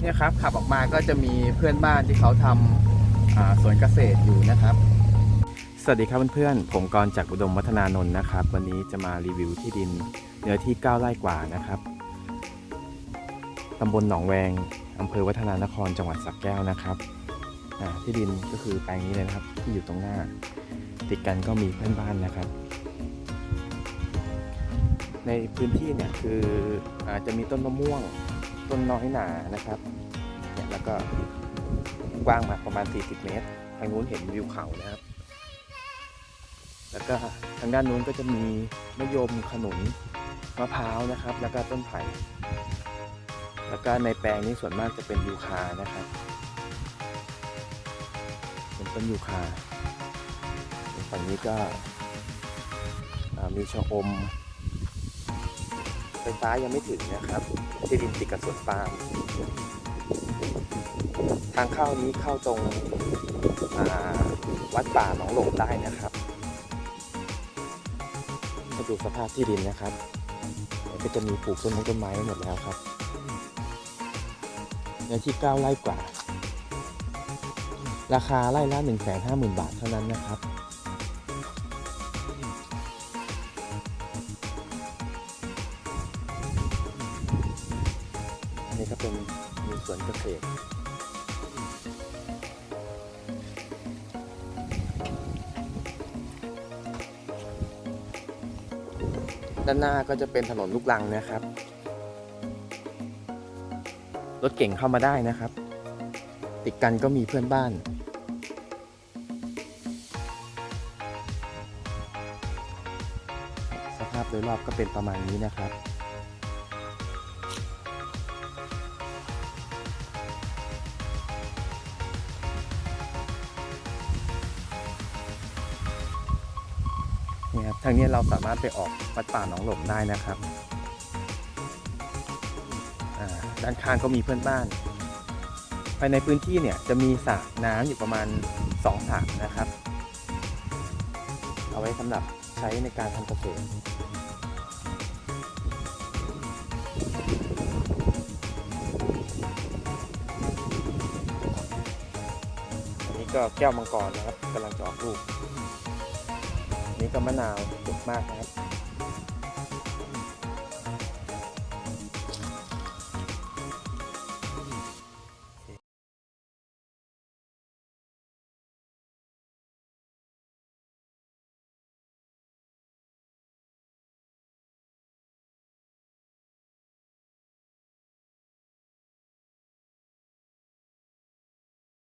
เนี่ยครับขับออกมาก็จะมีเพื่อนบ้านที่เขาทำสวนเกษตรอยู่นะครับ สวัสดีครับเพื่อนๆผมกรจากอุดมวัฒนานนท์นะครับ วันนี้จะมารีวิวที่ดินเนื้อที่ 9 ไร่กว่านะครับตำบลหนองแวงอำเภอวัฒนานครจังหวัดสระแก้วนะครับที่ดินก็คือแปลงนี้เลยนะครับ ที่อยู่ตรงหน้า ติดกันก็มีเพื่อนบ้านนะครับ ในพื้นที่เนี่ยคืออาจจะมีต้นมะม่วง ต้นน้อยหนานะครับเนี่ยแล้วก็กว้างมาประมาณ 40 เมตร ทางนู้นเห็นวิวเขานะครับ แล้วก็ทางด้านนู้นก็จะมีมะยมขนุนมะพร้าวนะครับ แล้วก็ต้นไผ่แล้วก็ในแปลงนี้ส่วนมากจะเป็นยูคานะครับเป็นต้นยูคาฝั่งนี้ก็มีชะอม ฟฟ้ายังไม่ถึงนะครับที่ดินติดกับสวนปาล์มทางเข้านี้เข้าตรงวัดป่าหนองหลงได้นะครับมาดูสภาพที่ดินนะครับก็จะมีปลูกต้นมงต้นไม้หมดแล้วครับเนื้อที่ 9 ไร่กว่า ราคาไร่ละ1 5 0 0 0 0 บาทเท่านั้นนะครับ เป็นมีสวนเกษตรด้านหน้าก็จะเป็นถนนลูกรังนะครับ รถเก่งเข้ามาได้นะครับ ติดกันก็มีเพื่อนบ้าน สภาพโดยรอบก็เป็นประมาณนี้นะครับ นี่ครับทางนี้เราสามารถไปออกวัดป่าหนองหลงได้นะครับ ด้านข้างก็มีเพื่อนบ้าน ภายในพื้นที่เนี่ยจะมีสระน้ำอยู่ประมาณ2สระนะครับ เอาไว้สำหรับใช้ในการทำเกษตรอันนี้ก็แก้วมังกรนะครับกำลังจะออกลูก นี้ก็มะนาวสุกมากนะครับ